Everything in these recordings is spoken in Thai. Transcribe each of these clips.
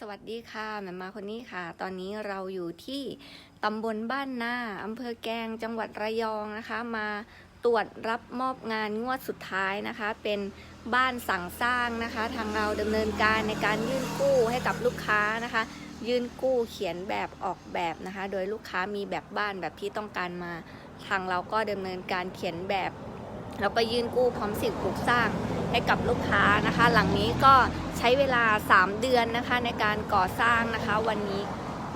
สวัสดีค่ะแม่มมาคนนี้ค่ะ ตอนนี้เราอยู่ที่ตำบลบ้านนาอำเภอแกงจังหวัดระยองนะคะ มาตรวจรับมอบงานงวดสุดท้ายนะคะ เป็นบ้านสั่งสร้างนะคะ ทางเราดำเนินการในการยื่นกู้ให้กับลูกค้านะคะ ยื่นกู้เขียนแบบออกแบบนะคะ โดยลูกค้ามีแบบบ้านแบบที่ต้องการมา ทางเราก็ดำเนินการเขียนแบบ แล้วก็ยื่นกู้พร้อมสิ่งปลูกสร้าง ให้กับลูกค้านะคะ หลังนี้ก็ใช้เวลา 3 เดือนนะคะในการก่อสร้างนะคะ วันนี้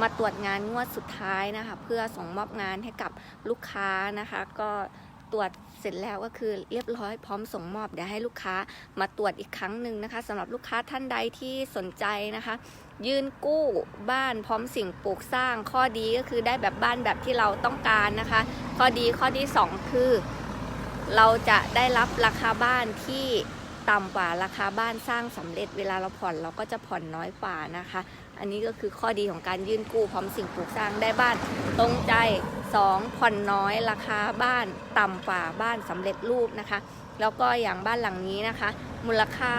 มาตรวจงานงวดสุดท้ายนะคะ เพื่อส่งมอบงานให้กับลูกค้านะคะ ก็ตรวจเสร็จแล้วก็คือเรียบร้อยพร้อมส่งมอบเดี๋ยวให้ลูกค้ามาตรวจอีกครั้งหนึ่งนะคะสำหรับลูกค้าท่านใดที่สนใจนะคะ ยื่นกู้บ้านพร้อมสิ่งปลูกสร้างข้อดีก็คือได้แบบบ้านแบบที่เราต้องการนะคะ ข้อดีข้อที่สองคือ เราจะได้รับราคาบ้านที่ ต่ำกว่าราคาบ้านสร้างสำเร็จเวลาเราผ่อนเราก็จะผ่อนน้อยกว่านะคะ อันนี้ก็คือข้อดีของการยื่นกู้พร้อมสิ่งปลูกสร้างได้บ้านตรงใจ 2. ผ่อนน้อยราคาบ้านต่ำกว่าบ้านสำเร็จรูปนะคะ แล้วก็อย่างบ้านหลังนี้นะคะ มูลค่า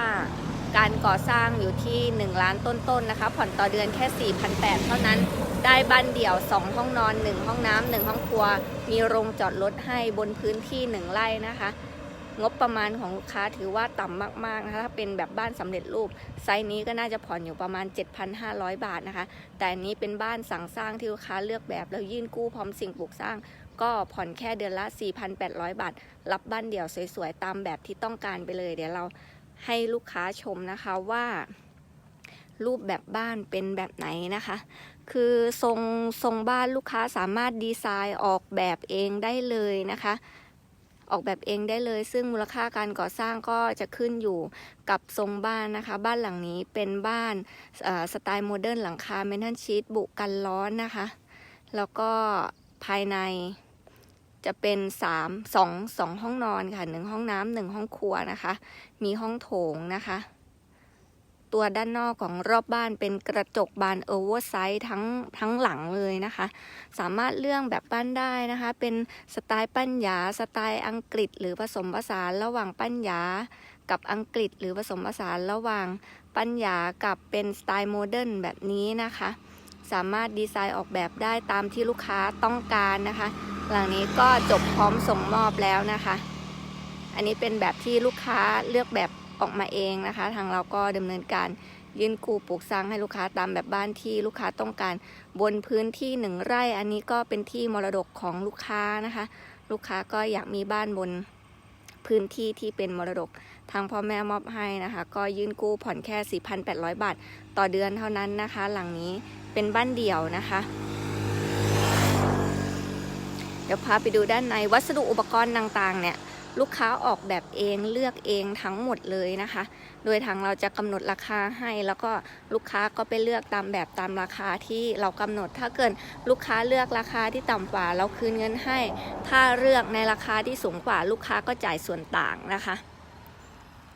การก่อสร้างอยู่ที่ 1 ล้านต้นๆนนะคะ ผ่อนต่อเดือนแค่ 4,800 เท่านั้น ได้บ้านเดี่ยว 2 ห้องนอน 1 ห้องน้ำ1ห้องครัว มีโรงจอดรถให้บนพื้นที่ 1 ไร่นะคะ งบประมาณของลูกค้าถือว่าต่ำมากๆนะคะถ้าเป็นแบบบ้านสำเร็จรูปไซส์นี้ก็น่าจะผ่อนอยู่ประมาณ 7,500 บาทนะคะ แต่อันนี้เป็นบ้านสั่งสร้างที่ลูกค้าเลือกแบบแล้วยื่นกู้พร้อมสิ่งปลูกสร้าง ก็ผ่อนแค่เดือนละ 4,800 บาท รับบ้านเดี่ยวสวยๆ ตามแบบที่ต้องการไปเลย เดี๋ยวเราให้ลูกค้าชมนะคะว่า รูปแบบบ้านเป็นแบบไหนนะคะ คือทรงทรงบ้านลูกค้าสามารถดีไซน์ออกแบบเองได้เลยนะคะ ออกแบบเองได้เลย ซึ่งมูลค่าการก่อสร้างก็จะขึ้นอยู่กับทรงบ้านนะคะ บ้านหลังนี้เป็นบ้านสไตล์โมเดิร์นหลังคาเมทัลชีตบุกันร้อนนะคะ แล้วก็ภายในจะเป็น3 2 2ห้องนอนค่ะหนึ่งห้องน้ำหนึ่งห้องครัวนะคะ มีห้องโถงนะคะ ตัวด้านนอกของรอบบ้านเป็นกระจกบานโอเวอร์ไซส์ทั้งทั้งหลังเลยนะคะ สามารถเลือกแบบปั้นได้นะคะ เป็นสไตล์ปั้นหยา สไตล์อังกฤษ หรือผสมผสานระหว่างปั้นหยา กับอังกฤษ หรือผสมผสานระหว่างปั้นหยากับเป็นสไตล์โมเดิร์นแบบนี้นะคะ สามารถดีไซน์ออกแบบได้ตามที่ลูกค้าต้องการนะคะ หลังนี้ก็จบพร้อมส่งมอบแล้วนะคะ อันนี้เป็นแบบที่ลูกค้าเลือกแบบ ออกมาเองนะคะ ทางเราก็ดำเนินการยื่นกู้ปลูกสร้างให้ลูกค้าตามแบบบ้านที่ลูกค้าต้องการบนพื้นที่หนึ่งไร่ อันนี้ก็เป็นที่มรดกของลูกค้านะคะ ลูกค้าก็อยากมีบ้านบนพื้นที่ที่เป็นมรดกทางพ่อแม่มอบให้นะคะ ก็ยื่นกู้ผ่อนแค่ 4,800 บาท ต่อเดือนเท่านั้นนะคะ หลังนี้เป็นบ้านเดี่ยวนะคะ เดี๋ยวพาไปดูด้านในวัสดุอุปกรณ์ต่างๆเนี่ย ลูกค้าออกแบบเองเลือกเองทั้งหมดเลยนะคะ โดยทางเราจะกำหนดราคาให้ แล้วก็ลูกค้าก็ไปเลือกตามแบบตามราคาที่เรากำหนด ถ้าเกิดลูกค้าเลือกราคาที่ต่ำกว่าเราคืนเงินให้ ถ้าเลือกในราคาที่สูงกว่าลูกค้าก็จ่ายส่วนต่างนะคะ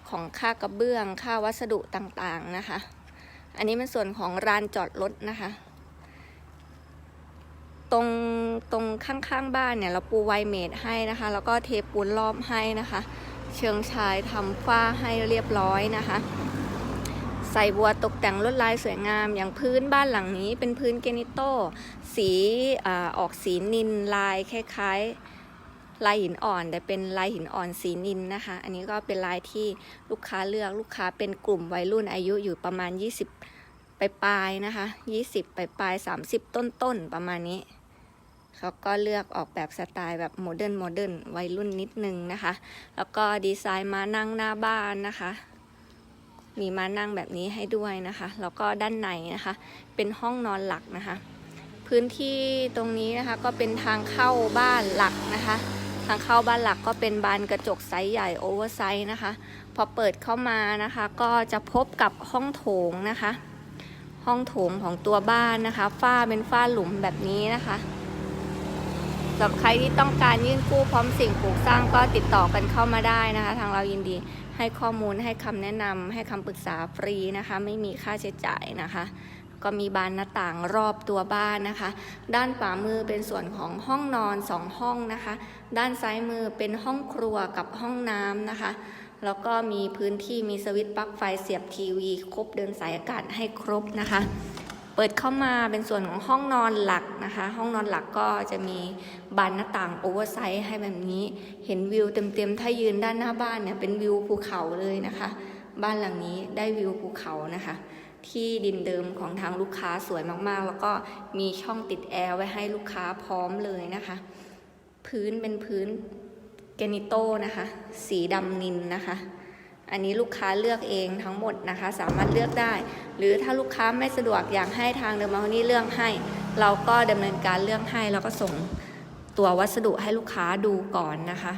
ของค่ากระเบื้องค่าวัสดุต่างๆนะคะ อันนี้เป็นส่วนของร้านจอดรถนะคะ ตรงตรงข้างๆบ้านเนี่ยเราปูไวเมดให้นะคะ แล้วก็เทปูนรอบให้นะคะ เชิงชายทำฝ้าให้เรียบร้อยนะคะ ใส่บัวตกแต่งลวดลายสวยงาม อย่างพื้นบ้านหลังนี้เป็นพื้นเกนิโตสีอออกสีนินลายคล้ายๆลายหินอ่อน แต่เป็นลายหินอ่อนสีนินนะคะ อันนี้ก็เป็นลายที่ลูกค้าเลือกลูกค้าเป็นกลุ่มวัยรุ่นอายุอยู่ประมาณ 20 ปลายๆนะคะ 20 ปลายๆ30 ต้นๆ ประมาณนี้ เขาก็เลือกออกแบบสไตล์แบบโมเดิร์นโมเดิร์นวัยรุ่นนิดนึงนะคะ แล้วก็ดีไซน์มานั่งหน้าบ้านนะคะ มีมานั่งแบบนี้ให้ด้วยนะคะ แล้วก็ด้านในนะคะ เป็นห้องนอนหลักนะคะ พื้นที่ตรงนี้นะคะก็เป็นทางเข้าบ้านหลักนะคะ ทางเข้าบ้านหลักก็เป็นบานกระจกไซส์ใหญ่โอเวอร์ไซส์นะคะ พอเปิดเข้ามานะคะ ก็จะพบกับห้องโถงนะคะ ห้องโถงของตัวบ้านนะคะ ฝ้าเป็นฝ้าหลุมแบบนี้นะคะ สำหรับใครที่ต้องการยื่นกู้พร้อมสิ่งปลูกสร้างก็ติดต่อกันเข้ามาได้นะคะ ทางเรายินดีให้ข้อมูลให้คำแนะนำให้คำปรึกษาฟรีนะคะ ไม่มีค่าใช้จ่ายนะคะ ก็มีบานหน้าต่างรอบตัวบ้านนะคะ ด้านขวามือเป็นส่วนของห้องนอนสองห้องนะคะ ด้านซ้ายมือเป็นห้องครัวกับห้องน้ำนะคะแล้วก็มีพื้นที่มีสวิตช์ปลั๊กไฟเสียบทีวี ครบเดินสายอากาศให้ครบนะคะ เปิดเข้ามาเป็นส่วนของห้องนอนหลักนะคะ ห้องนอนหลักก็จะมีบานหน้าต่างโอเวอร์ไซส์ให้แบบนี้ เห็นวิวเต็มๆ ถ้ายืนด้านหน้าบ้านเนี่ยเป็นวิวภูเขาเลยนะคะ บ้านหลังนี้ได้วิวภูเขานะคะ ที่ดินเดิมของทางลูกค้าสวยมากๆ แล้วก็มีช่องติดแอร์ไว้ให้ลูกค้าพร้อมเลยนะคะ พื้นเป็นพื้นแกนิโตนะคะ สีดำนินนะคะ อันนี้ลูกค้าเลือกเองทั้งหมดนะคะ สามารถเลือกได้ หรือถ้าลูกค้าไม่สะดวกอยากให้ทางเดอะมาร์นี่เลือกให้ เราก็ดำเนินการเลือกให้แล้วก็ส่งตัววัสดุให้ลูกค้าดูก่อนนะคะ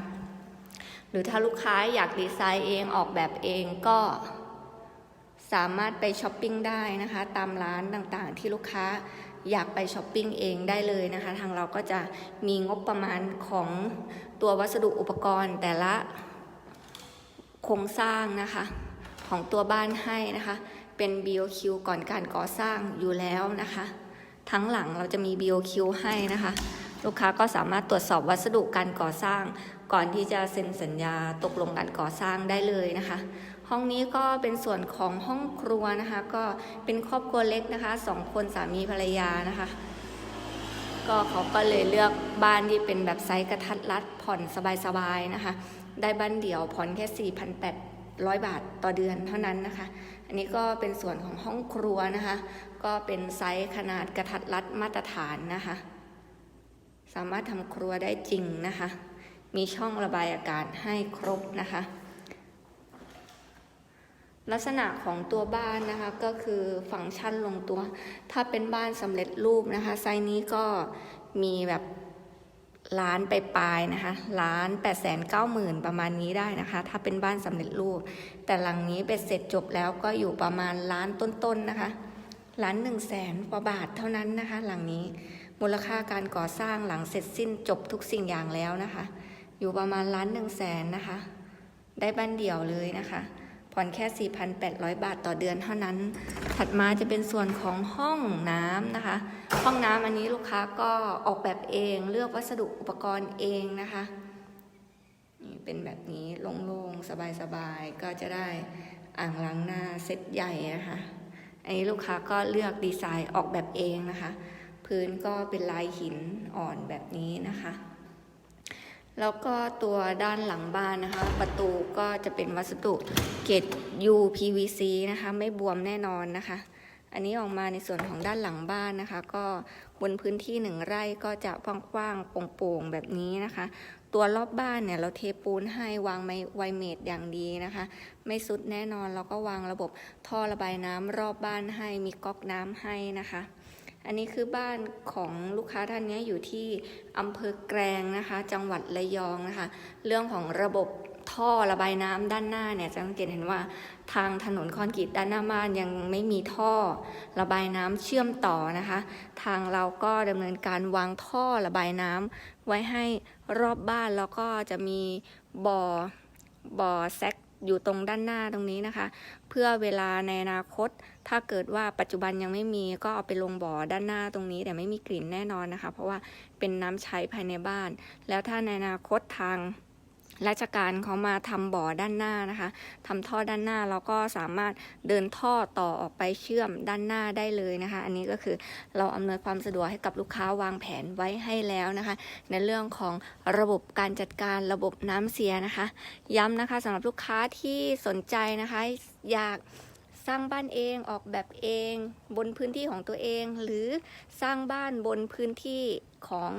หรือถ้าลูกค้าอยากดีไซน์เองออกแบบเองก็สามารถไปช้อปปิ้งได้นะคะ ตามร้านต่างๆ ที่ลูกค้าอยากไปช้อปปิ้งเองได้เลยนะคะ ทางเราก็จะมีงบประมาณของตัววัสดุอุปกรณ์แต่ละ โครงสร้างนะคะของตัวบ้านให้นะคะ เป็น BOQ ก่อนการก่อสร้างอยู่แล้วนะคะ ทั้งหลังเราจะมี BOQ ให้นะคะ ลูกค้าก็สามารถตรวจสอบวัสดุการก่อสร้าง ก่อนที่จะเซ็นสัญญาตกลงการก่อสร้างได้เลยนะคะ ห้องนี้ก็เป็นส่วนของห้องครัวนะคะ ก็เป็นครอบครัวเล็กนะคะสองคนสามีภรรยานะคะ ก็เขาก็เลยเลือกบ้านที่เป็นแบบไซส์กระทัดรัดผ่อนสบายๆนะคะ ได้บ้านเดี่ยวผ่อนแค่ 4,800 บาทต่อเดือนเท่านั้นนะคะ อันนี้ก็เป็นส่วนของห้องครัวนะคะ ก็เป็นไซส์ขนาดกระทัดรัดมาตรฐานนะคะ สามารถทำครัวได้จริงนะคะ มีช่องระบายอากาศให้ครบนะคะ ลักษณะของตัวบ้านนะคะก็คือฟังก์ชันลงตัว ถ้าเป็นบ้านสำเร็จรูปนะคะ ไซส์นี้ก็มีแบบ ล้านไปปลายนะคะล้านแปดแสนเก้าหมื่นประมาณนี้ได้นะคะ ถ้าเป็นบ้านสำเร็จรูป แต่หลังนี้เป็นเสร็จจบแล้วก็อยู่ประมาณล้านต้นๆนะคะล้านหนึ่งแสนกว่าบาทเท่านั้นนะคะ หลังนี้มูลค่าการก่อสร้างหลังเสร็จสิ้นจบทุกสิ่งอย่างแล้วนะคะ อยู่ประมาณล้านหนึ่งแสนนะคะ ได้บ้านเดี่ยวเลยนะคะ ผ่อนแค่ 4,800 บาทต่อเดือนเท่านั้น ถัดมาจะเป็นส่วนของห้องน้ำนะคะ ห้องน้ำอันนี้ลูกค้าก็ออกแบบเองเลือกวัสดุอุปกรณ์เองนะคะนี่เป็นแบบนี้โล่งๆสบายๆ ก็จะได้อ่างล้างหน้าเซตใหญ่นะคะอันนี้ลูกค้าก็เลือกดีไซน์ออกแบบเองนะคะ พื้นก็เป็นลายหินอ่อนแบบนี้นะคะ แล้วก็ตัวด้านหลังบ้านนะคะ ประตูก็จะเป็นวัสดุเกรด UPVC นะคะ ไม่บวมแน่นอนนะคะ อันนี้ออกมาในส่วนของด้านหลังบ้านนะคะ ก็บนพื้นที่หนึ่งไร่ก็จะกว้างๆโปร่งๆแบบนี้นะคะ ตัวรอบบ้านเนี่ยเราเทปูนให้วางไมไวเมดอย่างดีนะคะ ไม่สุดแน่นอนเราก็วางระบบท่อระบายน้ำรอบบ้านให้มีก๊อกน้ำให้นะคะ อันนี้คือบ้านของลูกค้าท่านนี้อยู่ที่อำเภอแกลงนะคะ จังหวัดระยองนะคะ เรื่องของระบบท่อระบายน้ำด้านหน้าเนี่ยจะสังเกตเห็นว่าทางถนนคอนกรีตด้านหน้าบ้านยังไม่มีท่อระบายน้ำเชื่อมต่อนะคะ ทางเราก็ดำเนินการวางท่อระบายน้ำไว้ให้รอบบ้านแล้วก็จะมีบ่อบ่อแซก อยู่ตรงด้านหน้าตรงนี้นะคะ เพื่อเวลาในอนาคต ถ้าเกิดว่าปัจจุบันยังไม่มีก็เอาไปลงบ่อด้านหน้าตรงนี้ แต่ไม่มีกลิ่นแน่นอนนะคะ เพราะว่าเป็นน้ำใช้ภายในบ้าน แล้วถ้าในอนาคตทาง ราชการเขามาทำบ่อด้านหน้านะคะทำท่อด้านหน้าเราก็สามารถเดินท่อต่อออกไปเชื่อมด้านหน้าได้เลยนะคะ อันนี้ก็คือเราอำนวยความสะดวกให้กับลูกค้าวางแผนไว้ให้แล้วนะคะ ในเรื่องของระบบการจัดการระบบน้ำเสียนะคะ ย้ำนะคะสำหรับลูกค้าที่สนใจนะคะ อยากสร้างบ้านเองออกแบบเองบนพื้นที่ของตัวเอง หรือสร้างบ้านบนพื้นที่ของ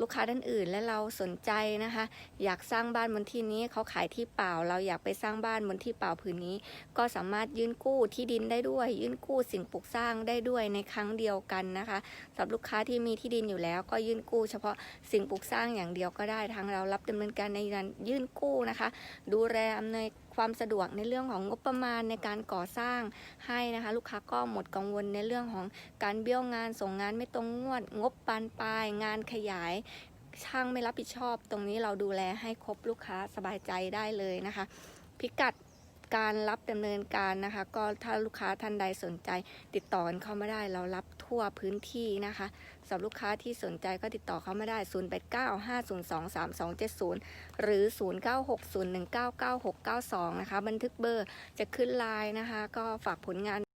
ลูกค้าท่านอื่น และเราสนใจนะคะ อยากสร้างบ้านบนที่นี้เขาขายที่เปล่า เราอยากไปสร้างบ้านบนที่เปล่าผืนนี้ ก็สามารถยื่นกู้ที่ดินได้ด้วย ยื่นกู้สิ่งปลูกสร้างได้ด้วยในครั้งเดียวกันนะคะสำหรับลูกค้าที่มีที่ดินอยู่แล้ว ก็ยื่นกู้เฉพาะสิ่งปลูกสร้างอย่างเดียวก็ได้ทางเรารับดำเนินการในการยื่นกู้นะคะ ดูแลอำนวย ความสะดวกในเรื่องของงบประมาณในการก่อสร้างให้นะคะ ลูกค้าก็หมดกังวลในเรื่องของการเบี้ยวงานส่งงานไม่ตรงงวด งบปานปลาย งานขยายช่างไม่รับผิดชอบ ตรงนี้เราดูแลให้ครบลูกค้าสบายใจได้เลยนะคะ พิกัด การรับดำเนินการนะคะ ก็ถ้าลูกค้าท่านใดสนใจ ติดต่อกันเข้ามาได้ เรารับทั่วพื้นที่นะคะสำหรับลูกค้าที่สนใจก็ติดต่อเข้ามาได้ 0895023270 หรือ 0960199692 นะคะ บันทึกเบอร์จะขึ้นไลน์นะคะ ก็ฝากผลงาน